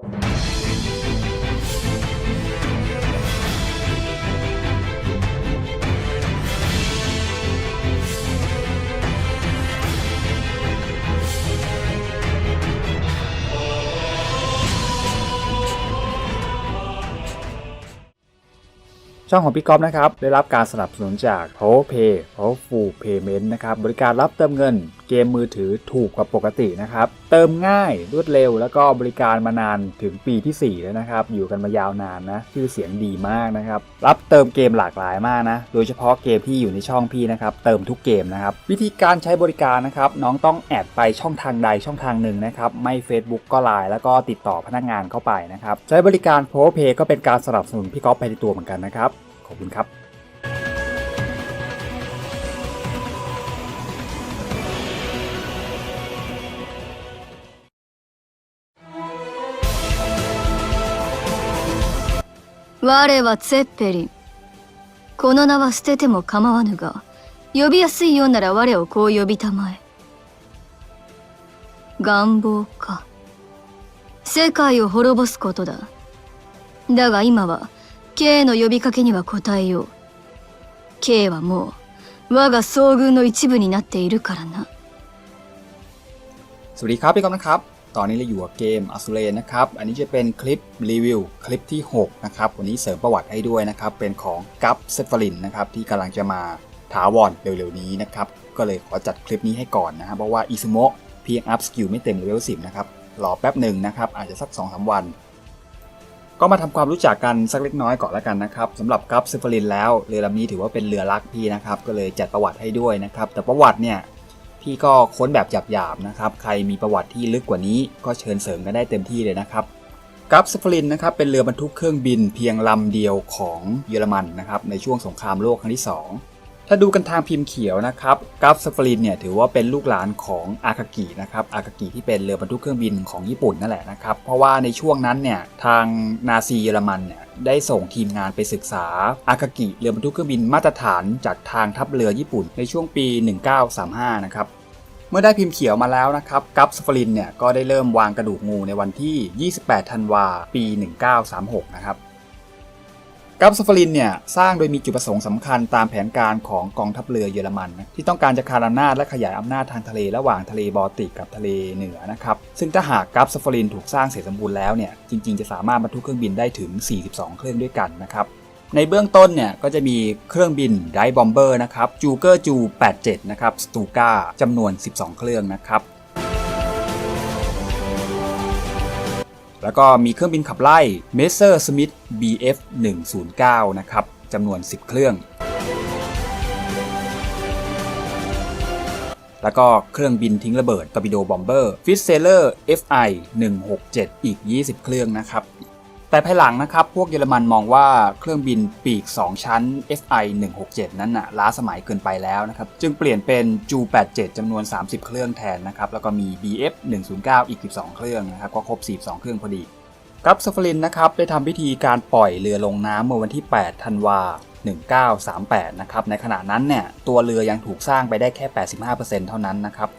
ช่องของพี่ก๊อฟนะครับ ได้รับการสนับสนุนจาก PowerPay Powerful Payment นะครับ บริการรับเติมเงิน เกมมือถือถูกกว่าปกตินะครับ เติมง่ายรวดเร็ว แล้วก็บริการมานานถึงปีที่ 4 แล้วนะครับ อยู่กันมายาวนานนะชื่อเสียงดีมากนะครับ รับเติมเกมหลากหลายมากนะ โดยเฉพาะเกมที่อยู่ในช่องพี่นะครับ เติมทุกเกมนะครับ วิธีการใช้บริการนะครับ น้องต้องแอดไปช่องทางใดช่องทางหนึ่งนะครับ ไม่ Facebook ก็ Line แล้วก็ติดต่อพนักงานเข้าไปนะครับ ใช้บริการ PowerPay ก็เป็นการสนับสนุนพี่ก๊อฟไปในตัวเหมือนกันนะครับ ขอบคุณครับ 我はツェッペリン。この名は捨てても構わぬが、呼びやすいようなら我をこう呼びたまえ。願望か。世界を滅ぼすことだ。だが今は、K の呼びかけには応えよう。K はもう、我が総軍の一部になっているからな。 สวัสดีครับพี่ก๊อฟนะครับ ตอนนี้เราอยู่กับเกมอ s ูเรนนะครับ อันนี้จะเป็นคลิปรีวิวคลิปที่ 6 นะครับ วันนี้เสริมประวัติให้ด้วยนะครับ เป็นของกัปเซฟลินนะครับ ที่กำลังจะมาถาวรเร็วๆนี้นะครับ ก็เลยขอจัดคลิปนี้ให้ก่อนนะครับเพราะว่าอิซุโมะเพียงอัพสกิลไม่เต็มเลเวล10 นะครับ รอแป๊บหนึ่งนะครับ อาจจะสัก 2-3 วัน ก็มาทำความรู้จักกันสักเล็กน้อยก่อนแล้วกันนะครับสำหรับกัปเซฟลินแล้วเรือลำนี้ถือว่าเป็นเรือรักพี่นะครับ ก็เลยจัดประวัติให้ด้วยนะครับ แต่ประวัติเนี่ย พี่ก็ค้นแบบหยาบๆนะครับ ใครมีประวัติที่ลึกกว่านี้ก็เชิญเสริมกันได้เต็มที่เลยนะครับกัปสฟลินนะครับเป็นเรือบรรทุกเครื่องบินเพียงลำเดียวของเยอรมันนะครับในช่วงสงครามโลกครั้งที่ 2 ถ้าดูกันทางพิมพ์เขียวนะครับกัปสฟลินเนี่ยถือว่าเป็นลูกหลานของอาคากินะครับอาคากิที่เป็นเรือบรรทุกเครื่องบินของญี่ปุ่นนั่นแหละนะครับเพราะว่าในช่วงนั้นเนี่ยทางนาซีเยอรมันเนี่ยได้ส่งทีมงานไปศึกษาอาคากิเรือบรรทุกเครื่องบินมาตรฐานจากทางทัพเรือญี่ปุ่นในช่วงปี 1935 นะครับ เมื่อได้พิมพ์เขียวมาแล้วนะครับกัปสฟลินเนี่ยก็ได้เริ่มวางกระดูกงูในวันที่ 28 ธันวาปี 1936 นะครับกัปสฟลินเนี่ยสร้างโดยมีจุดประสงค์สำคัญตามแผนการของกองทัพเรือเยอรมันนะที่ต้องการจะคานอำนาจและขยายอำนาจทางทะเลระหว่างทะเลบอลติกกับทะเลเหนือนะครับซึ่งถ้าหากกัปสฟลินถูกสร้างเสร็จสมบูรณ์แล้วเนี่ยจริงๆจะสามารถบรรทุกเครื่องบินได้ถึง 42 เครื่องด้วยกันนะครับ ในเบื้องต้นเนี่ยก็จะมีเครื่องบินไดบอมเบอร์นะครับจูเกอร์จู 87 นะครับสตูก้าจำนวน 12 เครื่องนะครับ แล้วก็มีเครื่องบินขับไล่ m e s s e r Smith BF 109 นะครับจำนวน 10 เครื่อง แล้วก็เครื่องบินทิ้งระเบิดตอร์ปิโดบอมเบอร์ฟิสเซเลอร์ FI 167 อีก 20 เครื่องนะครับ แต่ภายหลังนะครับ พวกเยอรมันมองว่าเครื่องบินปีก 2 ชั้น FI 167 นั้นน่ะล้าสมัยเกินไปแล้วนะครับ จึงเปลี่ยนเป็นจู87จำนวน 30 เครื่องแทนนะครับ แล้วก็มี BF 109 อีก 12 เครื่องนะครับ ก็ครบ 42 เครื่องพอดีกัปสฟลินนะครับ ได้ทำพิธีการปล่อยเรือลงน้ำเมื่อวันที่ 8 ธันวา1938 นะครับ ในขณะนั้นเนี่ย ตัวเรือยังถูกสร้างไปได้แค่ 85%เท่านั้นนะครับ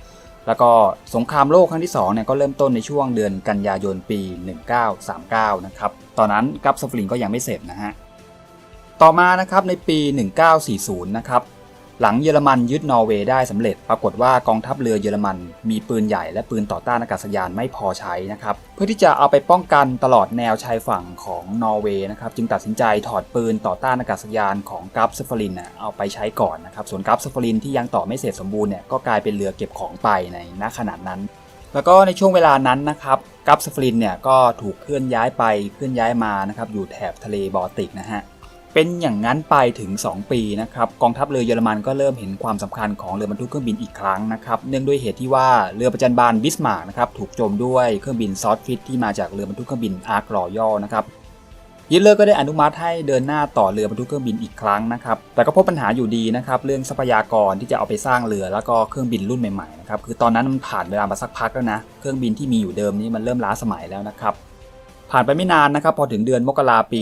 แล้วก็สงครามโลกครั้งที่2เนี่ยก็เริ่มต้นในช่วงเดือนกันยายนปี 1939 นะครับ ตอนนั้นกัปสฟลินก็ยังไม่เสร็จนะฮะ ต่อมานะครับในปี 1940 นะครับ หลังเยอรมันยึดนอร์เวย์ได้สำเร็จ ปรากฏว่ากองทัพเรือเยอรมัน มีปืนใหญ่และปืนต่อต้านอากาศยานไม่พอใช้นะครับ เพื่อที่จะเอาไปป้องกันตลอดแนวชายฝั่งของนอร์เวย์นะครับจึงตัดสินใจถอดปืนต่อต้านอากาศยานของกัปสฟลินเอาไปใช้ก่อนนะครับส่วนกัปสฟลินที่ยังต่อไม่เสร็จสมบูรณ์เนี่ยก็กลายเป็นเรือเก็บของไปในณขณะนั้น แล้วก็ในช่วงเวลานั้นนะครับกัปสฟลินเนี่ยก็ถูกเคลื่อนย้ายไปเคลื่อนย้ายมานะครับอยู่แถบทะเลบอลติกนะฮะ เป็นอย่างนั้นไปถึง 2 ปีนะครับกองทัพเรือเยอรมันก็เริ่มเห็นความสำคัญของเรือบรรทุกเครื่องบินอีกครั้งนะครับเนื่องด้วยเหตุที่ว่าเรือประจันบานบิสมาร์กนะครับถูกโจมด้วยเครื่องบินซอสฟิตที่มาจากเรือบรรทุกเครื่องบินอาร์กรอยอนะครับฮิตเลอร์ก็ได้อนุมัติให้เดินหน้าต่อเรือบรรทุกเครื่องบินอีกครั้งนะครับ แต่ก็พบปัญหาอยู่ดีนะครับเรื่องทรัพยากรที่จะเอาไปสร้างเรือแล้วก็เครื่องบินรุ่นใหม่ๆนะครับคือตอนนั้นมันผ่านเวลามาสักพักแล้วนะเครื่องบินที่มีอยู่เดิมนี้มันเริ่มล้าสมัยแล้วนะครับ ผ่านไปไม่นานนะครับพอถึงเดือนมกราปี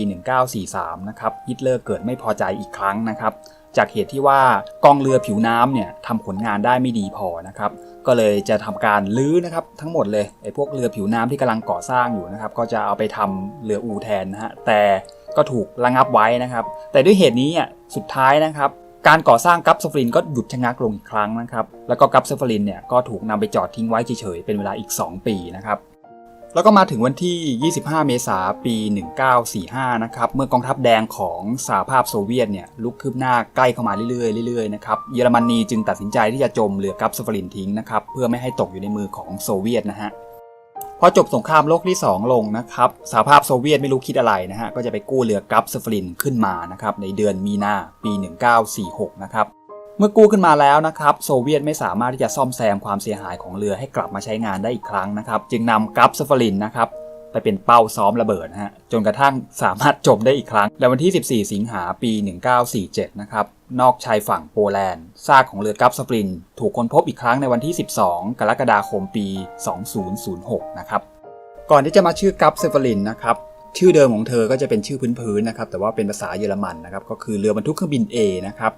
1943 นะครับฮิตเลอร์เกิดไม่พอใจอีกครั้งนะครับ จากเหตุที่ว่ากองเรือผิวน้ำเนี่ยทำผลงานได้ไม่ดีพอนะครับ ก็เลยจะทำการลื้อนะครับทั้งหมดเลยไอ้พวกเรือผิวน้ำที่กำลังก่อสร้างอยู่นะครับ ก็จะเอาไปทำเรืออูแทนนะฮะแต่ก็ถูกระงับไว้นะครับ แต่ด้วยเหตุนี้อะสุดท้ายนะครับการก่อสร้างกัปซฟลินก็หยุดชะงักลงอีกครั้งนะครับ แล้วก็กัปซฟลินเนี่ยก็ถูกนำไปจอดทิ้งไว้เฉยๆ เป็นเวลาอีก 2 ปีนะครับ แล้วก็มาถึงวันที่ 25 เมษายนปี 1945 นะครับ เมื่อกองทัพแดงของสหภาพโซเวียตเนี่ยลุกคืบหน้าใกล้เข้ามาเรื่อยๆเรื่อยๆนะครับ เยอรมนีจึงตัดสินใจที่จะจมเรือกัปซัฟลินทิ้งนะครับ เพื่อไม่ให้ตกอยู่ในมือของโซเวียตนะฮะ พอจบสงครามโลกที่ 2 ลงนะครับสหภาพโซเวียตไม่รู้คิดอะไรนะฮะ ก็จะไปกู้เรือกัปซัฟลินขึ้นมานะครับในเดือนมีนาปี 1946 นะครับ เมื่อกู้ขึ้นมาแล้วนะครับโซเวียตไม่สามารถที่จะซ่อมแซมความเสียหายของเรือให้กลับมาใช้งานได้อีกครั้งนะครับ จึงนำกัปซัฟลินนะครับไปเป็นเป้าซ้อมระเบิดนะฮะจนกระทั่งสามารถจมได้อีกครั้งและวันที่ 14 สิงหาปี 1947 นะครับนอกชายฝั่งโปแลนด์ซากของเรือกัปซัฟลิน ถูกค้นพบอีกครั้งในวันที่ 12 กรกฎาคมปี 2006 นะครับก่อนที่จะมาชื่อกัปเซฟลินนะครับชื่อเดิมของเธอก็จะเป็นชื่อพื้นๆนะครับแต่ว่าเป็นภาษาเยอรมันนะครับก็คือเรือบรรทุกเครื่องบิน A นะครับ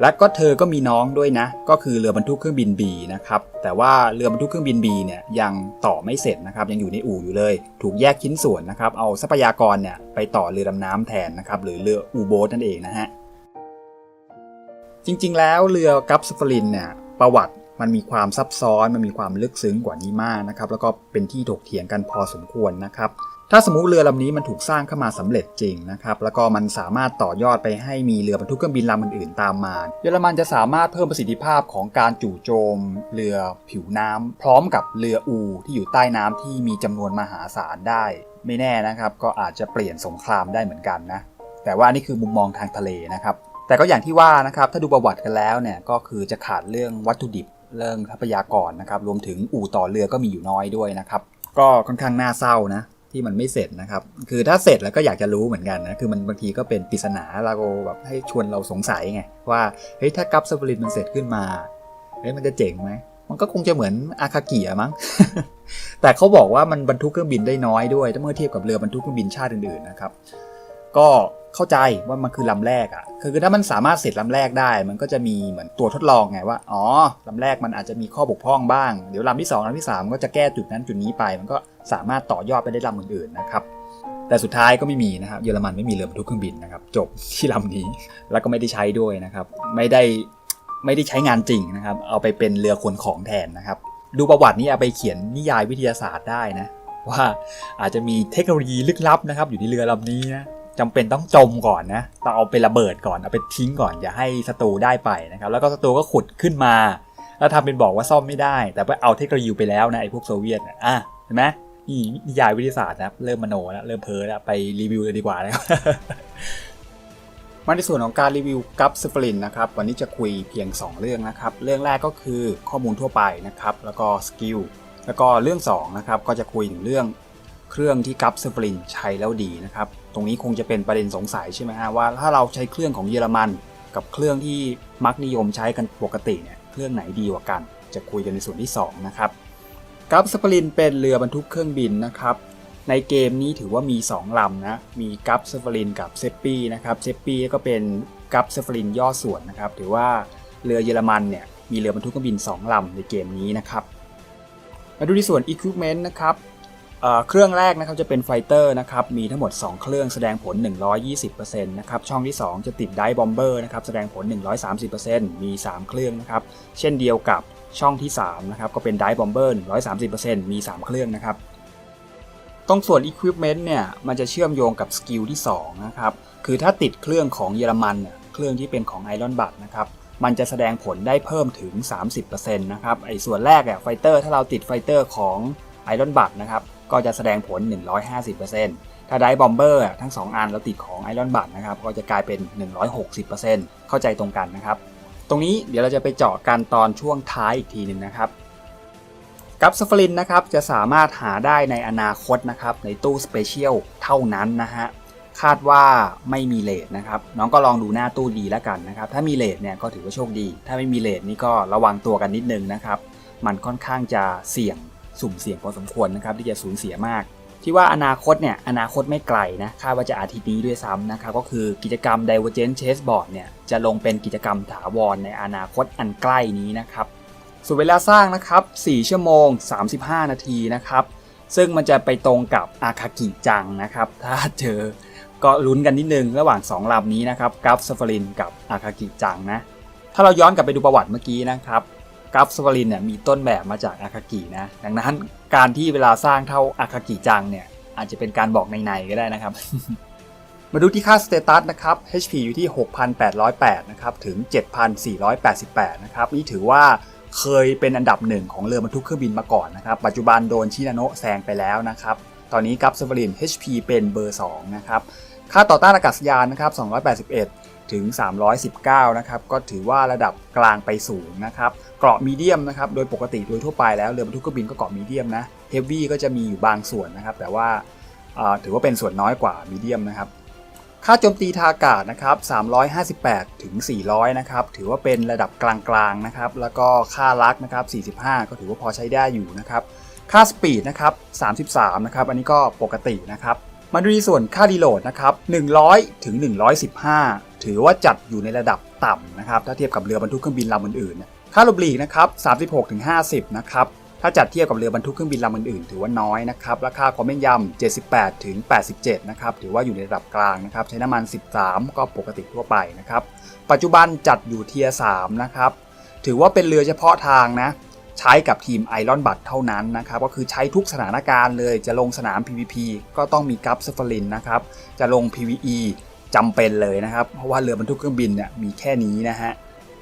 และก็เธอก็มีน้องด้วยนะ ก็คือเรือบรรทุกเครื่องบิน B นะครับ แต่ว่าเรือบรรทุกเครื่องบิน B เนี่ยยังต่อไม่เสร็จนะครับ ยังอยู่ในอู่อยู่เลย ถูกแยกชิ้นส่วนนะครับ เอาทรัพยากรเนี่ยไปต่อเรือดำน้ำแทนนะครับ หรือเรืออูโบทนั่นเองนะฮะ จริงๆ แล้วเรือกัปสฟลินเนี่ยประวัติมันมีความซับซ้อน มันมีความลึกซึ้งกว่านี้มากนะครับ แล้วก็เป็นที่ถกเถียงกันพอสมควรนะครับ ถ้าสมมติเรือลำนี้มันถูกสร้างขึ้นมาสำเร็จจริงนะครับแล้วก็มันสามารถต่อยอดไปให้มีเรือบรรทุกเครื่องบินลำอื่นๆ ตามมา เยอรมันจะสามารถเพิ่มประสิทธิภาพของการจู่โจม เรือผิวน้ำพร้อมกับเรืออูที่อยู่ใต้น้ำที่มีจำนวนมหาศาลได้ ไม่แน่นะครับ ก็อาจจะเปลี่ยนสงครามได้เหมือนกันนะแต่ว่านี่คือมุมมองทางทะเลนะครับแต่ก็อย่างที่ว่านะครับถ้าดูประวัติกันแล้วเนี่ยก็คือจะขาดเรื่องวัตถุดิบเรื่องทรัพยากรนะครับรวมถึงอู่ต่อเรือก็มีอยู่น้อยด้วยนะครับก็ค่อนข้างน่าเศร้านะ ที่มันไม่เสร็จนะครับ คือถ้าเสร็จแล้วก็อยากจะรู้เหมือนกันนะ คือมันบางทีก็เป็นปริศนาเราแบบให้ชวนเราสงสัยไง ว่าเฮ้ยถ้ากัปซัฟลินมันเสร็จขึ้นมาเฮ้ยมันจะเจ๋งไหมมันก็คงจะเหมือนอาคาเกียมั้ง แต่เขาบอกว่ามันบรรทุกเครื่องบินได้น้อยด้วยถ้าเมื่อเทียบกับเรือบรรทุกเครื่องบินชาติอื่นๆนะครับ ก็เข้าใจว่ามันคือลำแรกอะ่ะ คือถ้ามันสามารถเสร็จลำแรกได้ มันก็จะมีเหมือนตัวทดลองไงว่า อ๋อลำแรกมันอาจจะมีข้อบกพร่องบ้าง เดี๋ยวลำที่2ลำที่ 3 ก็จะแก้จุดนั้นจุดนี้ไป มันก็ สามารถต่อยอดไปได้ลำอื่นๆนะครับแต่สุดท้ายก็ไม่มีนะครับเยอรมันไม่มีเรือบรรทุกเครื่องบินนะครับจบที่ลำนี้แล้วก็ไม่ได้ใช้ด้วยนะครับไม่ได้ไม่ได้ใช้งานจริงนะครับ เอาไปเป็นเรือขนของแทนนะครับ ดูประวัตินี้เอาไปเขียนนิยายวิทยาศาสตร์ได้นะว่าอาจจะมีเทคโนโลยีลึกลับนะครับ อยู่ในเรือลำนี้นะจำเป็นต้องจมก่อนนะต้องเอาไประเบิดก่อนเอาไปทิ้งก่อนอย่าให้ศัตรูได้ไปนะครับ แล้วก็ศัตรูก็ขุดขึ้นมา แล้วทำเป็นบอกว่าซ่อมไม่ได้ แต่ว่าเอาเทคโนโลยีไปแล้วนะไอ้พวกโซเวียตนะอะเห็นไหม นี่นิยายวิทยาศาสตร์นะครับเริ่มมโนแล้วเริ่มเพ้อแล้วไปรีวิวเลยดีกว่านะครับมาในส่วนของการรีวิวกัปสปรินนะครับวันนี้จะคุยเพียง 2 เรื่องนะครับ เรื่องแรกก็คือข้อมูลทั่วไปนะครับแล้วก็สกิลแล้วก็เรื่อง2นะครับก็จะคุยถึงเรื่องเครื่องที่กัปสปรินใช้แล้วดีนะครับตรงนี้คงจะเป็นประเด็นสงสัยใช่ไหมฮะว่าถ้าเราใช้เครื่องของเยอรมัน กับเครื่องที่มักนิยมใช้กันปกติเนี่ยเครื่องไหนดีกว่ากัน จะคุยกันในส่วนที่2นะครับ กัปสปรินเป็นเรือบรรทุกเครื่องบินนะครับ ในเกมนี้ถือว่ามี 2 ลำนะ มีกัปเซฟลินกับเซปปี้นะครับเซปปี้ก็เป็นกัปเซฟลินย่อส่วนนะครับ ถือว่าเรือเยอรมันเนี่ยมีเรือบรรทุกเครื่องบิน 2 ลำในเกมนี้นะครับ มาดูที่ส่วน Equipment นะครับเครื่องแรกนะครับจะเป็นไฟเตอร์นะครับมีทั้งหมด 2 เครื่องแสดงผล 120%นะครับช่องที่ 2 จะติดได้บอมเบอร์นะครับแสดงผล 130%มี 3 เครื่องนะครับเช่นเดียวกับ ช่องที่3นะครับก็เป็นไดบอมเบอร์130%มี 3 เครื่องนะครับตรงส่วน Equipment เนี่ยมันจะเชื่อมโยงกับสกิลที่2นะครับคือถ้าติดเครื่องของเยอรมันเนี่ยเครื่องที่เป็นของ Iron b u d นะครับมันจะแสดงผลได้เพิ่มถึง 30%นะครับไอส่วนแรกอะไฟเตอร์ถ้าเราติดไฟเตอร์ของ Iron b u d นะครับก็จะแสดงผล 150%ถ้าได้บอมเบอร์ทั้ง 2 อันเราติดของ Iron b u d นะครับก็จะกลายเป็น 160%เข้าใจตรงกันนะครับ ตรงนี้เดี๋ยวเราจะไปเจาะกันตอนช่วงท้ายอีกทีหนึ่งนะครับกับสฟลินนะครับจะสามารถหาได้ในอนาคตนะครับในตู้สเปเชียลเท่านั้นนะฮะคาดว่าไม่มีเลทนะครับน้องก็ลองดูหน้าตู้ดีแล้วกันนะครับถ้ามีเลทเนี่ยก็ถือว่าโชคดี ถ้าไม่มีเลทนี่ก็ระวังตัวกันนิดนึงนะครับ มันค่อนข้างจะเสี่ยงสุ่มเสี่ยงพอสมควรนะครับที่จะสูญเสียมาก ที่ว่าอนาคตเนี่ยอนาคตไม่ไกลนะคาดว่าจะอาทิตย์นี้ด้วยซ้ำนะครับก็คือกิจกรรม Divergent Chessboard เนี่ยจะลงเป็นกิจกรรมถาวรในอนาคตอันใกล้นี้นะครับส่วนเวลาสร้างนะครับ 4 ชั่วโมง 35 นาทีนะครับ ซึ่งมันจะไปตรงกับอาคากิจังนะครับ ถ้าเจอก็ลุ้นกันนิดนึงระหว่าง 2ลำนี้นะครับกัฟซาฟารินกับอาคากิจังนะ ถ้าเราย้อนกลับไปดูประวัติเมื่อกี้นะครับกัฟซาฟารินเนี่ยมีต้นแบบมาจากอาคากินะ ดังนั้น การที่เวลาสร้างเท่าอาคากิจังเนี่ย อาจจะเป็นการบอกในๆก็ได้นะครับ มาดูที่ค่าสเตตัสนะครับ HP อยู่ที่ 6,808 นะครับ ถึง 7,488 นะครับ นี่ถือว่าเคยเป็นอันดับหนึ่งของเรือบรรทุกเครื่องบินมาก่อนนะครับ ปัจจุบันโดนชินาโนะแซงไปแล้วนะครับ ตอนนี้กัฟซาฟาริน HP เป็นเบอร์ 2 นะครับ ค่าต่อต้านอากาศยานนะครับ 281 ถึง 319 นะครับ ก็ถือว่าระดับกลางไปสูงนะครับ เกราะมีเดียมนะครับโดยปกติโดยทั่วไปแล้วเรือบรรทุกเครื่องบินก็เกราะมีเดียมนะเฮฟวี่ก็จะมีอยู่บางส่วนนะครับแต่ว่าาถือว่าเป็นส่วนน้อยกว่ามีเดียมนะครับค่าโจมตีทางอากาศนะครับ358 ถึง 400 นะครับ ถือว่าเป็นระดับกลางๆ นะครับ แล้วก็ค่าลักนะครับ 45 ก็ถือว่าพอใช้ได้อยู่นะครับ ค่าสปีดนะครับ 33 นะครับ อันนี้ก็ปกตินะครับ มาดูในส่วนค่ารีโหลดนะครับ 100 ถึง 115 ถือว่าจัดอยู่ในระดับต่ำนะครับ ถ้าเทียบกับเรือบรรทุกเครื่องบินลำอื่นๆเนี่ย ค่าลบหลีกนะครับ36ถึง50 นะครับ ถ้าจัดเทียบกับเรือบรรทุกเครื่องบินลำอื่นๆ ถือว่าน้อยนะครับ ราคาความแม่นยำ78 ถึง 87 นะครับ ถือว่าอยู่ในระดับกลางนะครับ ใช้น้ำมัน 13 ก็ปกติทั่วไปนะครับ ปัจจุบันจัดอยู่เทียร์3นะครับ ถือว่าเป็นเรือเฉพาะทางนะ ใช้กับทีมไอรอนบัตเท่านั้นนะครับ ก็คือใช้ทุกสถานการณ์เลย จะลงสนาม PVP ก็ต้องมีกัฟซฟลินนะครับ จะลง PVE จำเป็นเลยนะครับ เพราะว่าเรือบรรทุกเครื่องบินเนี่ยมีแค่นี้นะฮะ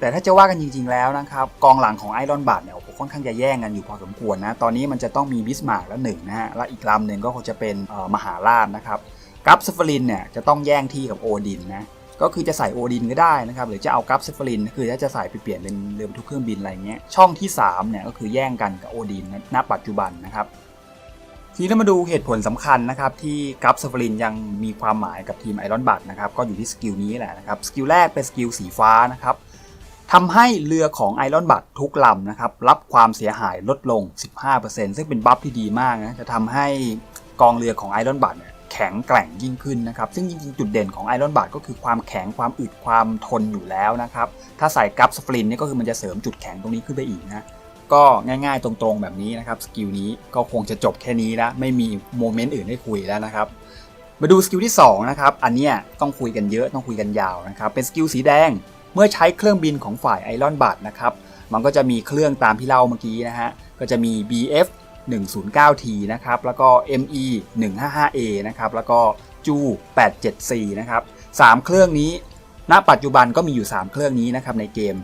แต่ถ้าจะว่ากันจริง ๆ แล้วนะครับกองหลังของไอรอนบัตเนี่ยโอ้โหค่อนข้างจะแย่งกันอยู่พอสมควรนะตอนนี้มันจะต้องมีบิสมาร์กแล้วหนึ่งนะฮะและอีกลำหนึ่งก็คงจะเป็นมหาราชนะครับกัฟซฟลินเนี่ยจะต้องแย่งที่กับโอดินนะก็คือจะใส่โอดินก็ได้นะครับหรือจะเอากัฟเซฟลินคือถ้าจะใส่ไปเปลี่ยนเป็นเรือบรรทุกเครื่องบินอะไรเงี้ยช่องที่3เนี่ยก็คือแย่งกันกับโอดินณปัจจุบันนะครับทีนี้เรามาดูเหตุผลสำคัญนะครับที่กัฟเซฟลินยังมีความหมายกับทีมไอรอนบัตนะครับก็อยู่ที่สกิลนี้แหละนะครับสกิลแรกเป็นสกิลสีฟ้านะครับ ทำให้เรือของไอรอนบัตทุกลำนะครับรับความเสียหายลดลง 15%ซึ่งเป็นบัฟที่ดีมากนะจะทำให้กองเรือของไอรอนบัตเนี่ยแข็งแกร่งยิ่งขึ้นนะครับ ซึ่งจริงๆ จุดเด่นของไอรอนบาร์ก็คือความแข็งความอึดความทนอยู่แล้วนะครับ ถ้าใส่กัฟสฟลินนี่ก็คือมันจะเสริมจุดแข็งตรงนี้ขึ้นไปอีกนะ ก็ง่ายๆตรงๆแบบนี้นะครับ สกิลนี้ก็คงจะจบแค่นี้แล้วไม่มีโมเมนต์อื่นให้คุยแล้วนะครับ มาดูสกิลที่2นะครับ อันเนี้ยต้องคุยกันเยอะต้องคุยกันยาวนะครับ เป็นสกิลสีแดง เมื่อใช้เครื่องบินของฝ่ายไอรอนบัตนะครับ มันก็จะมีเครื่องตามที่เล่าเมื่อกี้นะฮะ ก็จะมี BF 109T นะครับ แล้วก็ ME 155A นะครับ แล้วก็จู874นะครับ3เครื่องนี้ ณ ปัจจุบันก็มีอยู่ 3 เครื่องนี้นะครับในเกม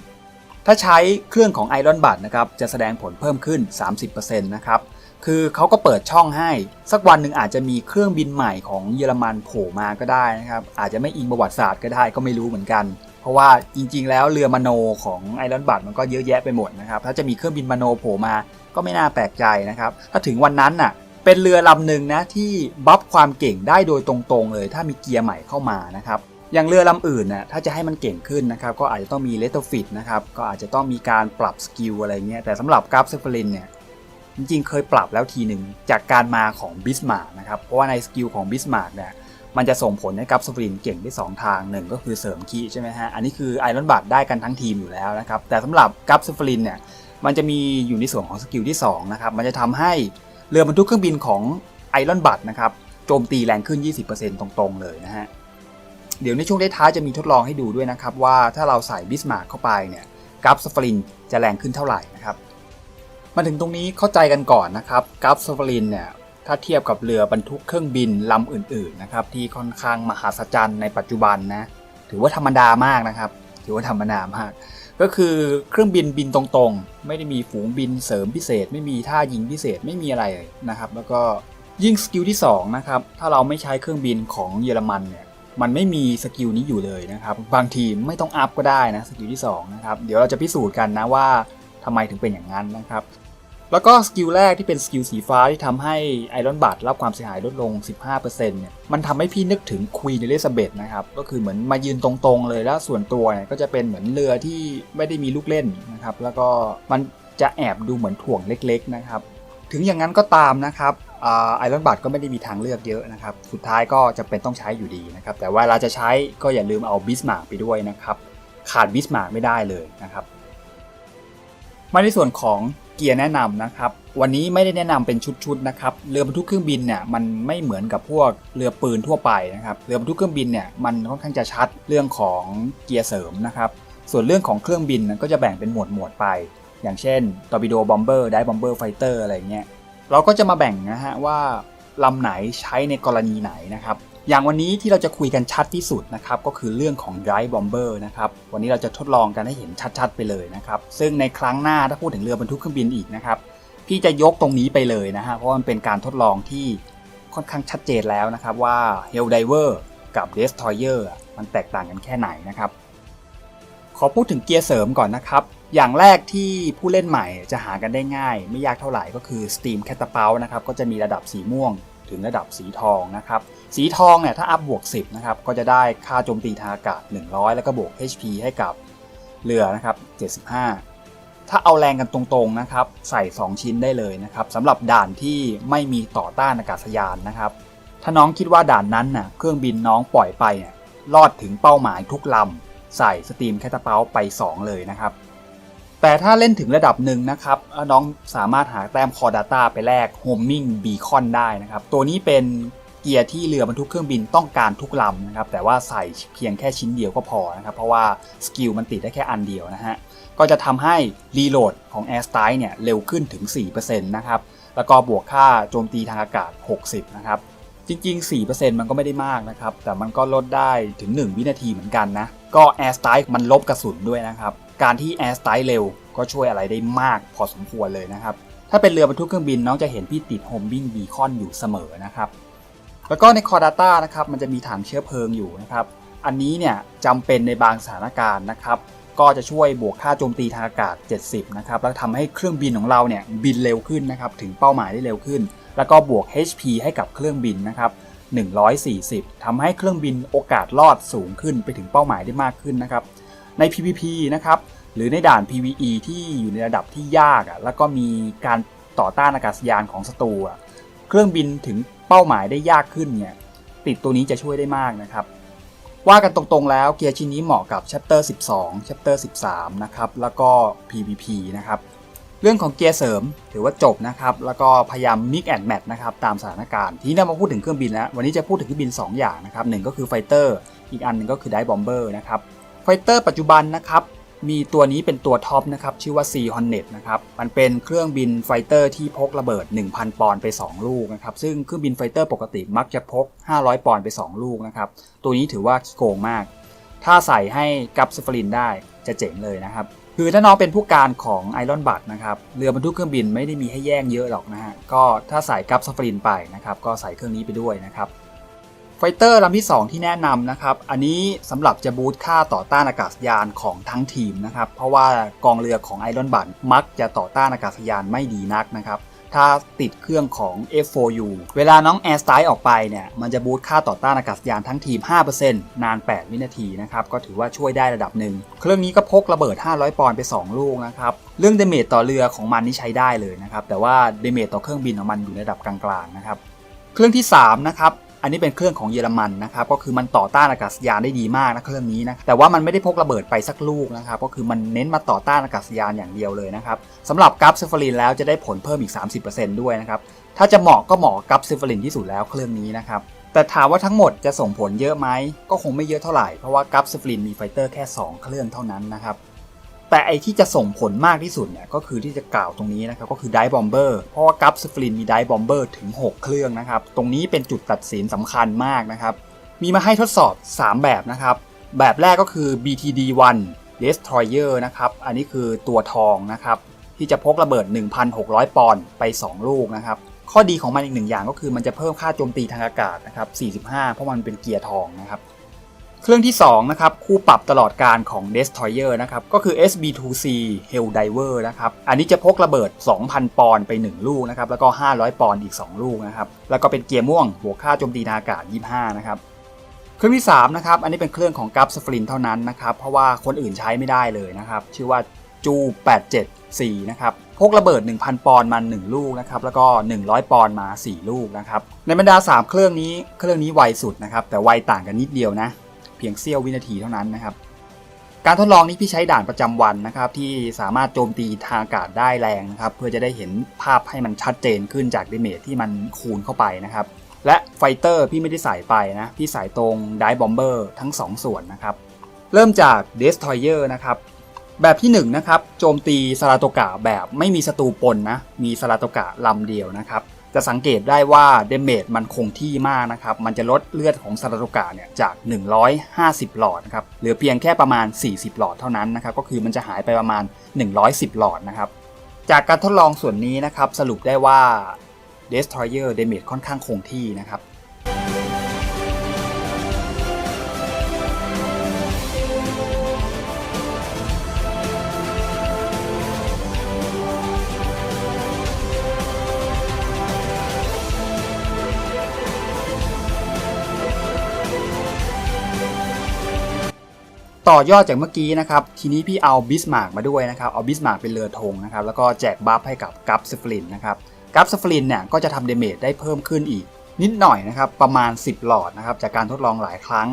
ถ้าใช้เครื่องของ Iron b u d นะครับ จะแสดงผลเพิ่มขึ้น 30%นะครับ คือเขาก็เปิดช่องให้ สักวันหนึ่งอาจจะมีเครื่องบินใหม่ของเยอรมันโผล่มาก็ได้นะครับ อาจจะไม่อิงประวัติศาสตร์ก็ได้ก็ไม่รู้เหมือนกัน ราะว่าจริง ๆ แล้วเรือมโนของไอรอนบัตมันก็เยอะแยะไปหมดนะครับถ้าจะมีเครื่องบินมโนโผล่มาก็ไม่น่าแปลกใจนะครับถ้าถึงวันนั้นน่ะเป็นเรือลำหนึ่งนะที่บัฟความเก่งได้โดยตรงๆเลย ถ้ามีเกียร์ใหม่เข้ามานะครับอย่างเรือลำอื่นน่ะถ้าจะให้มันเก่งขึ้นนะครับก็อาจจะต้องมีเลตโตฟิตนะครับก็อาจจะต้องมีการปรับสกิลอะไรเงี้ยแต่สำหรับกราฟเซฟลินเนี่ยจริงๆ เคยปรับแล้วทีหนึ่งจากการมาของบิสมาร์กนะครับเพราะว่าในสกิลของบิสมาร์กเนี่ย มันจะส่งผลให้กับสฟรินเก่งได้2ทางหนึ่งก็คือเสริมคีย์ใช่ไหมฮะ อันนี้คือไอรอนบัตได้กันทั้งทีมอยู่แล้วนะครับ แต่สำหรับกัฟสฟรินเนี่ย มันจะมีอยู่ในส่วนของสกิลที่2นะครับ มันจะทำให้เรือบรรทุกเครื่องบินของไอรอนบัตนะครับ โจมตีแรงขึ้น 20%ตรงๆเลยนะฮะ เดี๋ยวในช่วงท้ายจะมีทดลองให้ดูด้วยนะครับว่าถ้าเราใส่บิสมาร์กเข้าไปเนี่ยกัฟสฟรินจะแรงขึ้นเท่าไหร่นะครับมาถึงตรงนี้เข้าใจกันก่อนนะครับกัฟสฟรินเนี่ย ถ้าเทียบกับเรือบรรทุกเครื่องบินลำอื่นๆนะครับที่ค่อนข้างมหัศจรรย์ในปัจจุบันนะถือว่าธรรมดามากนะครับ ถือว่าธรรมดามาก ก็คือเครื่องบินบินตรงๆ ไม่ได้มีฝูงบินเสริมพิเศษ ไม่มีท่ายิงพิเศษไม่มีอะไรนะครับ แล้วก็ยิ่งสกิลที่2นะครับถ้าเราไม่ใช้เครื่องบินของเยอรมันเนี่ยมันไม่มีสกิลนี้อยู่เลยนะครับ บางทีไม่ต้องอัพก็ได้นะสกิลที่2นะครับเดี๋ยวเราจะพิสูจน์กันนะว่าทำไมถึงเป็นอย่างนั้นนะครับ แล้วก็สกิลแรกที่เป็นสกิลสีฟ้าที่ทำให้ไอรอนบัตรับความเสียหายลดลง 15%เนี่ยมันทำให้พี่นึกถึงควีนเอลิซาเบธนะครับ ก็คือเหมือนมายืนตรงๆเลยแล้วส่วนตัวเนี่ยก็จะเป็นเหมือนเรือที่ไม่ได้มีลูกเล่นนะครับ แล้วก็มันจะแอบดูเหมือนถ่วงเล็กๆนะครับ ถึงอย่างนั้นก็ตามนะครับไอรอนบัตก็ไม่ได้มีทางเลือกเยอะนะครับ สุดท้ายก็จะเป็นต้องใช้อยู่ดีนะครับ แต่เวลาจะใช้ก็อย่าลืมเอาบิสมาร์กไปด้วยนะครับ ขาดบิสมาร์กไม่ได้เลยนะครับ มาในส่วนของเกียร์แนะนำนะครับ วันนี้ไม่ได้แนะนำเป็นชุดๆนะครับ เรือบรรทุกเครื่องบินเนี่ยมันไม่เหมือนกับพวกเรือปืนทั่วไปนะครับ เรือบรรทุกเครื่องบินเนี่ยมันค่อนข้างจะชัดเรื่องของเกียร์เสริมนะครับ ส่วนเรื่องของเครื่องบินก็จะแบ่งเป็นหมวดหมวดๆไป อย่างเช่นตอร์ปิโดบอมเบอร์ไดบอมเบอร์ไฟเตอร์อะไรเงี้ย เราก็จะมาแบ่งนะฮะว่าลำไหนใช้ในกรณีไหนนะครับ อย่างวันนี้ที่เราจะคุยกันชัดที่สุดนะครับก็คือเรื่องของ Drive Bomber นะครับวันนี้เราจะทดลองกันให้เห็นชัดๆ ไปเลยนะครับซึ่งในครั้งหน้าถ้าพูดถึงเรือบรรทุกเครื่องบินอีกนะครับพี่จะยกตรงนี้ไปเลยนะฮะเพราะมันเป็นการทดลองที่ค่อนข้างชัดเจนแล้วนะครับว่า Helldiver กับ Destroyer อะมันแตกต่างกันแค่ไหนนะครับขอพูดถึงเกียร์เสริมก่อนนะครับอย่างแรกที่ผู้เล่นใหม่จะหากันได้ง่าย ไม่ยากเท่าไหร่ก็คือ Steam Catapult นะครับก็จะมีระดับสีม่วง ถึงระดับสีทองนะครับ สีทองเนี่ยถ้าอัพบวก 10 นะครับ ก็จะได้ค่าโจมตีทางอากาศ 100 แล้วก็บวก HP ให้กับเรือนะครับ 75 ถ้าเอาแรงกันตรงๆนะครับ ใส่ 2 ชิ้นได้เลยนะครับสำหรับด่านที่ไม่มีต่อต้านอากาศยานนะครับ ถ้าน้องคิดว่าด่านนั้นน่ะเครื่องบินน้องปล่อยไปเนี่ยรอดถึงเป้าหมายทุกลำใส่สตรีมแคตเปลไป 2 เลยนะครับ แต่ถ้าเล่นถึงระดับหนึ่งนะครับ น้องสามารถหาแต้มคอ Data ไปแลก Homing Beacon ได้นะครับ ตัวนี้เป็นเกียร์ที่เรือบรรทุกเครื่องบินต้องการทุกลำนะครับ แต่ว่าใส่เพียงแค่ชิ้นเดียวก็พอนะครับ เพราะว่าสกิลมันติดได้แค่อันเดียวนะฮะ ก็จะทำให้รีโหลดของ Air Strike เนี่ยเร็วขึ้นถึง 4%นะครับ แล้วก็บวกค่าโจมตีทางอากาศ 60 นะครับจริงๆ 4%มันก็ไม่ได้มากนะครับ แต่มันก็ลดได้ถึง 1 วินาทีเหมือนกันนะ ก็ Air Strike มันลบกระสุนด้วยนะครับ การที่ Air Strike เร็วก็ช่วยอะไรได้มากพอสมควรเลยนะครับ ถ้าเป็นเรือบรรทุกเครื่องบินน้องจะเห็นพี่ติด Homing Beacon อยู่เสมอนะครับ แล้วก็ใน Core Data นะครับมันจะมีถังเชื้อเพลิงอยู่นะครับ อันนี้เนี่ยจำเป็นในบางสถานการณ์นะครับ ก็จะช่วยบวกค่าโจมตีทางอากาศ 70 นะครับ แล้วทำให้เครื่องบินของเราเนี่ยบินเร็วขึ้นนะครับถึงเป้าหมายได้เร็วขึ้น แล้วก็บวก HP ให้กับเครื่องบินนะครับ140ทำให้เครื่องบินโอกาสรอดสูงขึ้นไปถึงเป้าหมายได้มากขึ้นนะครับ ใน PVP นะครับหรือในด่าน PVE ที่อยู่ในระดับที่ยากอะแล้วก็มีการต่อต้านอากาศยานของศัตรูอะเครื่องบินถึงเป้าหมายได้ยากขึ้นเนี่ยติดตัวนี้จะช่วยได้มากนะครับ ว่ากันตรงๆแล้วเกียร์ชิ้นนี้เหมาะกับ Chapter 12 Chapter 13 นะครับแล้วก็ PVP นะครับเรื่องของเกียร์เสริมถือว่าจบนะครับ แล้วก็พยายาม mix and match นะครับตามสถานการณ์ ทีนี้เรามาพูดถึงเครื่องบินแล้ว วันนี้จะพูดถึงเครื่องบิน 2 อย่างนะครับหนึ่งก็คือไฟเตอร์ อีกอันหนึ่งก็คือไดบอมเบอร์นะครับ ฟเตอร์ปัจจุบันนะครับมีตัวนี้เป็นตัวท็อปนะครับชื่อว่า C Hornet นะครับมันเป็นเครื่องบินไฟเตอร์ที่พกระเบิด 1,000 ปอนด์ไป 2 ลูกนะครับซึ่งเครื่องบินไฟเตอร์ปกติมักจะพก 500 ปอนด์ไป 2 ลูกนะครับตัวนี้ถือว่าขี้โกงมาก ถ้าใส่ให้กับซฟลินได้จะเจ๋งเลยนะครับคือถ้าน้องเป็นผู้การของไอรอนบัตนะครับเรือบรรทุกเครื่องบินไม่ได้มีให้แย่งเยอะหรอกนะฮะก็ถ้าใส่กับซัฟลินไปนะครับก็ใส่เครื่องนี้ไปด้วยนะครับ ไฟเตอร์ลำที่ 2 ที่แนะนำนะครับ อันนี้สำหรับจะบูตค่าต่อต้านอากาศยานของทั้งทีมนะครับ เพราะว่ากองเรือของไอรอนบัตมักจะต่อต้านอากาศยานไม่ดีนักนะครับถ้าติดเครื่องของ F4U เวลาน้อง Air Strike ออกไปเนี่ย มันจะบูตค่าต่อต้านอากาศยานทั้งทีม 5%นาน 8 วินาทีนะครับ ก็ถือว่าช่วยได้ระดับหนึ่ง เครื่องนี้ก็พกระเบิด 500 ปอนด์ไป 2 ลูกนะครับ เรื่องเดเมจต่อเรือของมันนี่ใช้ได้เลยนะครับ แต่ว่าเดเมจต่อเครื่องบินของมันอยู่ในระดับกลางๆนะครับ เครื่องที่ 3 นะครับ อันนี้เป็นเครื่องของเยอรมันนะครับก็คือมันต่อต้านอากาศยานได้ดีมากนะเครื่องนี้นะแต่ว่ามันไม่ได้พกระเบิดไปสักลูกนะครับก็คือมันเน้นมาต่อต้านอากาศยานอย่างเดียวเลยนะครับสำหรับกัฟเซฟลินแล้วจะได้ผลเพิ่มอีก 30%ด้วยนะครับถ้าจะเหมาะก็เหมาะกับเซฟลินที่สุดแล้วเครื่องนี้นะครับแต่ถามว่าทั้งหมดจะส่งผลเยอะไหมก็คงไม่เยอะเท่าไหร่เพราะว่ากัฟเซฟลินมีไฟเตอร์แค่ 2 เครื่องเท่านั้นนะครับ แต่ไอที่จะส่งผลมากที่สุดเนี่ยก็คือที่จะกล่าวตรงนี้นะครับก็คือไดบอมเบอร์เพราะว่ากัฟสฟลินมีไดบอมเบอร์ถึง 6 เครื่องนะครับ ตรงนี้เป็นจุดตัดสินสำคัญมากนะครับ มีมาให้ทดสอบ 3 แบบนะครับ แบบแรกก็คือ BTD1 Destroyer นะครับ อันนี้คือตัวทองนะครับ ที่จะพกระเบิด 1,600 ปอนด์ไป 2 ลูกนะครับ ข้อดีของมันอีกหนึ่งอย่างก็คือมันจะเพิ่มค่าโจมตีทางอากาศนะครับ45 เพราะมันเป็นเกียร์ทองนะครับ เครื่องที่ 2 นะครับ คู่ปรับตลอดการของ Destroyer นะครับ ก็คือ SB2C Helldiver นะครับ อันนี้จะพกระเบิด 2,000 ปอนด์ไป 1 ลูกนะครับ แล้วก็ 500 ปอนด์อีก 2 ลูกนะครับ แล้วก็เป็นเกียร์ม่วงบวกค่าโจมตีทาอากาศ 25 นะครับ เครื่องที่ 3 นะครับ อันนี้เป็นเครื่องของกัฟสฟลินเท่านั้นนะครับ เพราะว่าคนอื่นใช้ไม่ได้เลยนะครับ ชื่อว่าจู 874 นะครับพกระเบิด 1,000 ปอนด์มา 1 ลูกนะครับแล้วก็ 100 ปอนด์มา 4 ลูกนะครับในบรรดา 3 เครื่องนี้เครื่องนี้ไวสุดนะครับแต่ไวต่างกันนิดเดียวนะ เพียงเสี้ยววินาทีเท่านั้นนะครับ การทดลองนี้พี่ใช้ด่านประจำวันนะครับ ที่สามารถโจมตีทางอากาศได้แรงนะครับ เพื่อจะได้เห็นภาพให้มันชัดเจนขึ้นจากดเมจที่มันคูณเข้าไปนะครับ และไฟเตอร์พี่ไม่ได้ใส่ไปนะพี่ใส่ตรงไดบอมเบอร์ทั้ง 2 ส่วนนะครับ เริ่มจาก Destroyer นะครับแบบที่1นะครับโจมตีสลาโตกะแบบไม่มีศัตรูปนนะมีสลาโตกะลำเดียวนะครับ จะสังเกตได้ว่าเดเมจมันคงที่มากนะครับ มันจะลดเลือดของซาราโตกะเนี่ยจาก 150 หลอดนะครับ เหลือเพียงแค่ประมาณ 40 หลอดเท่านั้นนะครับ ก็คือมันจะหายไปประมาณ 110 หลอดนะครับ จากการทดลองส่วนนี้นะครับ สรุปได้ว่า Destroyer Damage ค่อนข้างคงที่นะครับ ต่อยอดจากเมื่อกี้นะครับ ทีนี้พี่เอาบิสมาร์กมาด้วยนะครับ เอาบิสมาร์กเป็นเรือธงนะครับ แล้วก็แจกบัฟให้กับกัฟสฟลินนะครับ กัฟสฟลินเนี่ยก็จะทำเดเมจได้เพิ่มขึ้นอีก นิดหน่อยนะครับ ประมาณ 10 หลอดนะครับ จากการทดลองหลายครั้ง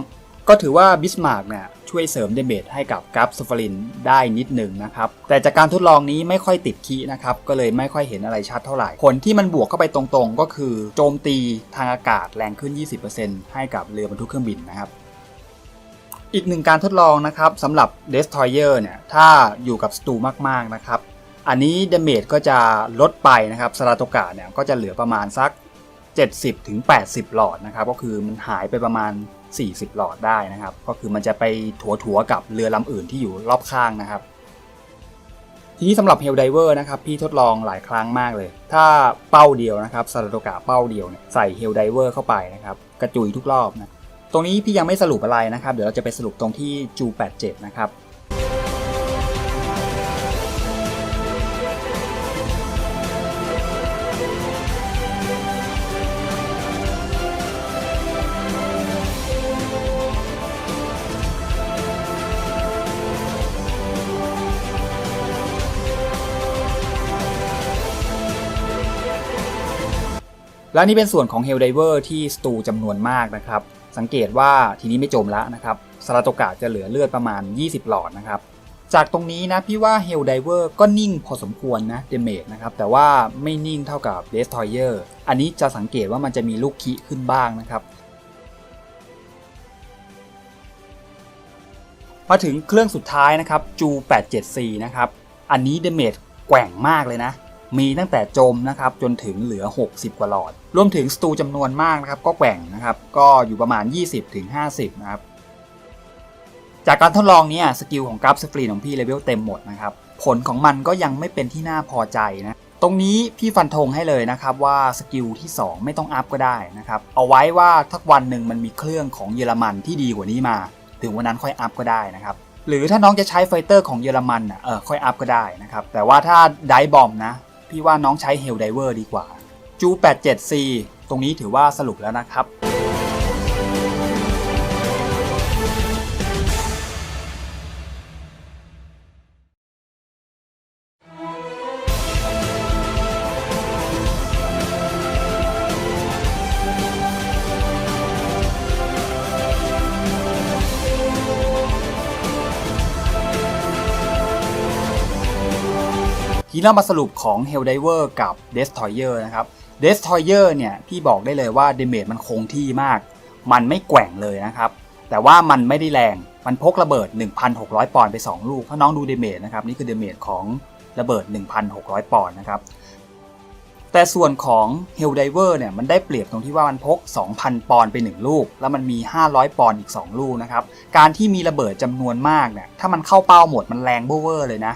ก็ถือว่าบิสมาร์กเนี่ยช่วยเสริมเดเมจให้กับกัฟสฟลินได้นิดหนึ่งนะครับ แต่จากการทดลองนี้ไม่ค่อยติดคีนะครับ ก็เลยไม่ค่อยเห็นอะไรชัดเท่าไหร่ ผลที่มันบวกเข้าไปตรงๆ ก็คือโจมตีทางอากาศแรงขึ้น 20%ให้กับเรือบรรทุกเครื่องบินนะครับ อีกหนึ่งการทดลองนะครับสำหรับ Destroyer เนี่ยถ้าอยู่กับสตูมากๆนะครับ อันนี้เดเมจก็จะลดไปนะครับสลาโตกะเนี่ยก็จะเหลือประมาณสัก70ถึงหลอดนะครับก็คือมันหายไปประมาณ 40 หลอดได้นะครับ ก็คือมันจะไปถัวๆกับเรือลำอื่นที่อยู่รอบข้างนะครับ ทีนี้สำหรับ Hell Diver นะครับพี่ทดลองหลายครั้งมากเลย ถ้าเป้าเดียวนะครับซาโตกะเป้าเดียวเนี่ยใส่ Hell Diver เข้าไปนะครับกระจุยทุกรอบนะ ตรงนี้พี่ยังไม่สรุปอะไรนะครับ เดี๋ยวเราจะไปสรุปตรงที่จู87 นะครับและนี่เป็นส่วนของ Hell Diver ที่สตูจำนวนมากนะครับ สังเกตว่าทีนี้ไม่จมแล้วนะครับสาโตกะจะเหลือเลือดประมาณ 20 หลอดนะครับ จากตรงนี้นะพี่ว่า Hell Diver ก็นิ่งพอสมควรนะเดเมจนะครับ แต่ว่าไม่นิ่งเท่ากับ Destroyer อันนี้จะสังเกตว่ามันจะมีลูกคิขึ้นบ้างนะครับ มาถึงเครื่องสุดท้ายนะครับจู 874 นะครับ อันนี้เดเมจแกว่งมากเลยนะ มีตั้งแต่จมนะครับจนถึงเหลือ 60 กว่าหลอด รวมถึงสตูจำนวนมากนะครับก็แกว่งนะครับก็อยู่ประมาณ 20-50 นะครับ จากการทดลองนี้สกิลของกราฟสกรีของพี่เลเวลเต็มหมดนะครับ ผลของมันก็ยังไม่เป็นที่น่าพอใจนะ ตรงนี้พี่ฟันธงให้เลยนะครับว่าสกิลที่ 2 ไม่ต้องอัพก็ได้นะครับ เอาไว้ว่าทักวันหนึ่งมันมีเครื่องของเยอรมันที่ดีกว่านี้มา ถึงวันนั้นค่อยอัพก็ได้นะครับหรือถ้าน้องจะใช้ไฟเตอร์ของเยอรมันอะเออค่อยอัพก็ได้นะครับ แต่ว่าถ้าไดบอมนะ พี่ว่าน้องใช้เฮลไดเวอร์ดีกว่าจู 87C ตรงนี้ถือว่าสรุปแล้วนะครับ เรามาสรุปของ Helldiver กับ Destroyer นะครับ Destroyer เนี่ยพี่บอกได้เลยว่าเดเมจมันคงที่มาก มันไม่แกว่งเลยนะครับ แต่ว่ามันไม่ได้แรง มันพกระเบิด 1,600 ปอนด์ไป 2 ลูก ถ้าน้องดูเดเมจนะครับ นี่คือเดเมจของระเบิด 1,600 ปอนด์นะครับ แต่ส่วนของ Helldiver เนี่ยมันได้เปรียบตรงที่ว่ามันพก 2,000 ปอนด์ไป 1 ลูก แล้วมันมี 500 ปอนด์อีก 2 ลูกนะครับ การที่มีระเบิดจำนวนมากเนี่ย ถ้ามันเข้าเป้าหมดมันแรงเบ้อเวอร์เลยนะ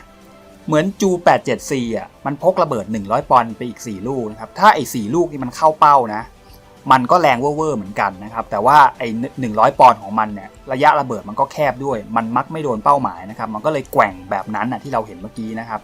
เหมือนจู 87C อะ มันพกระเบิด 100 ปอนด์ไปอีก 4 ลูกนะครับ ถ้าไอ้4ลูกนี่มันเข้าเป้านะ มันก็แรงเว่อร์เหมือนกันนะครับ แต่ว่าไอ้100 ปอนด์ของมันเนี่ย ระยะระเบิดมันก็แคบด้วย มันมักไม่โดนเป้าหมายนะครับ มันก็เลยแกว่งแบบนั้นน่ะที่เราเห็นเมื่อกี้นะครับ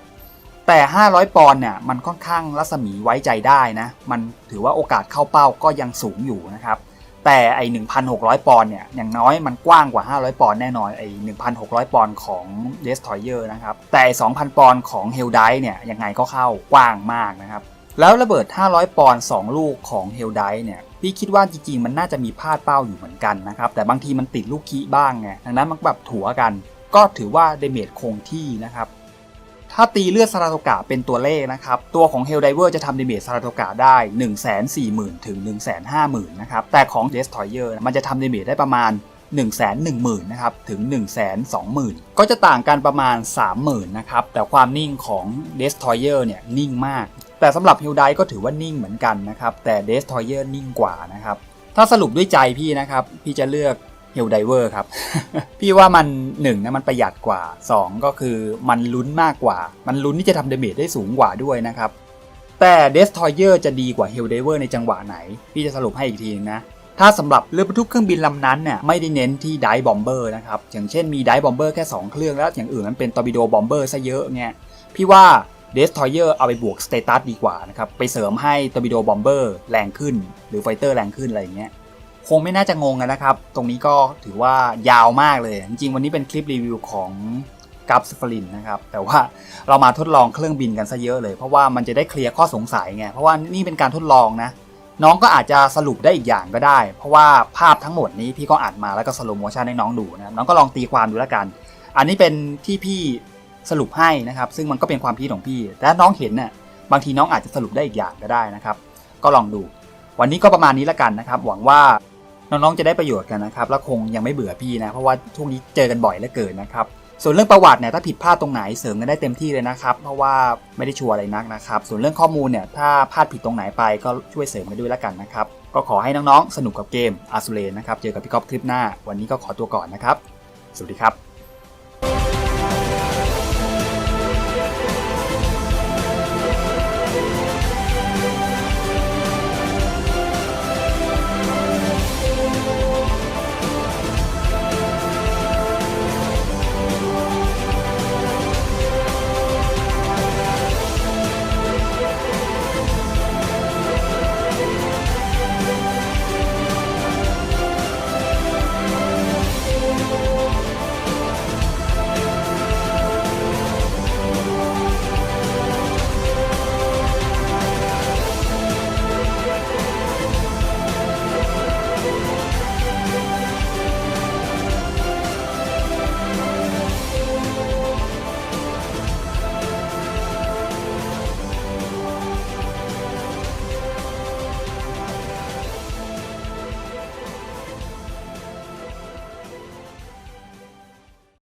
แต่ 500 ปอนด์เนี่ย มันค่อนข้างรัศมีไว้ใจได้นะ มันถือว่าโอกาสเข้าเป้าก็ยังสูงอยู่นะครับ แต่ไอ1,600 ปอนด์เนี่ยอย่างน้อยมันกว้างกว่า 500 ปอนด์แน่นอนไอ1,600 ปอนด์ของ Destroyer นะครับ แต่ไอ้2,000 ปอนด์ของ Hell d i เนี่ยยังไงก็เข้ากว้างมากนะครับ แล้วระเบิด 500 ปอนด์2ลูกของ Hell d i เนี่ยพี่คิดว่าจริงๆ มันน่าจะมีพลาดเป้าอยู่เหมือนกันนะครับ แต่บางทีมันติดลูกคีบ้างไงดังนั้นมันแบบถัวกัน ก็ถือว่าเดเมจคงที่นะครับ ถ้าตีเลือดซาราโตกะเป็นตัวเลขนะครับ ตัวของ Helldiver จะทำเดเมจซาราโตกะได้ 140,000 ถึง 150,000 นะครับ แต่ของ Destroyer มันจะทำเดเมจได้ประมาณ 110,000 นะครับ ถึง 120,000 ก็จะต่างกันประมาณ 30,000 นะครับ แต่ความนิ่งของ Destroyer เนี่ยนิ่งมาก แต่สำหรับ h e l d i ก็ถือว่านิ่งเหมือนกันนะครับ แต่ Destroyer นิ่งกว่านะครับ ถ้าสรุปด้วยใจพี่นะครับ พี่จะเลือก Helldiver ครับ พี่ว่ามัน1นะมันประหยัดกว่า 2 ก็คือมันลุ้นมากกว่า มันลุ้นที่จะทำเดเมจได้สูงกว่าด้วยนะครับ แต่ Destroyer จะดีกว่า Helldiver ในจังหวะไหน พี่จะสรุปให้อีกทีนะถ้าสำหรับเรือบรรทุกเครื่องบินลำนั้นเนี่ยไม่ได้เน้นที่ไดบอมเบอร์นะครับ อย่างเช่นมีไดบอมเบอร์แค่ 2 เครื่องแล้วอย่างอื่นมันเป็นตอร์ปิโดบอมเบอร์ซะเยอะเนี่ยพี่ว่า Destroyer เอาไปบวกสเตตัสดีกว่านะครับ ไปเสริมให้ตอร์ปิโดบอมเบอร์แรงขึ้น หรือไฟเตอร์แรงขึ้นอะไรอย่างเงี้ย คงไม่น่าจะงงกันนะครับ ตรงนี้ก็ถือว่ายาวมากเลย จริงๆ วันนี้เป็นคลิปรีวิวของกัฟสฟลินนะครับ แต่ว่าเรามาทดลองเครื่องบินกันซะเยอะเลย เพราะว่ามันจะได้เคลียร์ข้อสงสัยไง เพราะว่านี่เป็นการทดลองนะ น้องก็อาจจะสรุปได้อีกอย่างก็ได้ เพราะว่าภาพทั้งหมดนี้พี่ก็อัดมาแล้วก็สโลโมชันให้น้องดูนะน้องก็ลองตีความดูแล้วกัน อันนี้เป็นที่พี่สรุปให้นะครับ ซึ่งมันก็เป็นความคิดของพี่ แต่น้องเห็นน่ะบางทีน้องอาจจะสรุปได้อีกอย่างก็ได้นะครับ ก็ลองดู วันนี้ก็ประมาณนี้แล้วกันนะครับ หวังว่า น้องๆจะได้ประโยชน์กันนะครับแล้วคงยังไม่เบื่อพี่นะเพราะว่าช่วงนี้เจอกันบ่อยเหลือเกินนะครับส่วนเรื่องประวัติเนี่ยถ้าผิดพลาดตรงไหนเสริมกันได้เต็มที่เลยนะครับ เพราะว่าไม่ได้ชัวร์อะไรนักนะครับ ส่วนเรื่องข้อมูลเนี่ยถ้าพลาดผิดตรงไหนไปก็ช่วยเสริมกันด้วยแล้วกันนะครับ ก็ขอให้น้องๆ สนุกกับเกมอาซูเลนนะครับ เจอกับพี่ก๊อฟคลิปหน้า วันนี้ก็ขอตัวก่อนนะครับ สวัสดีครับ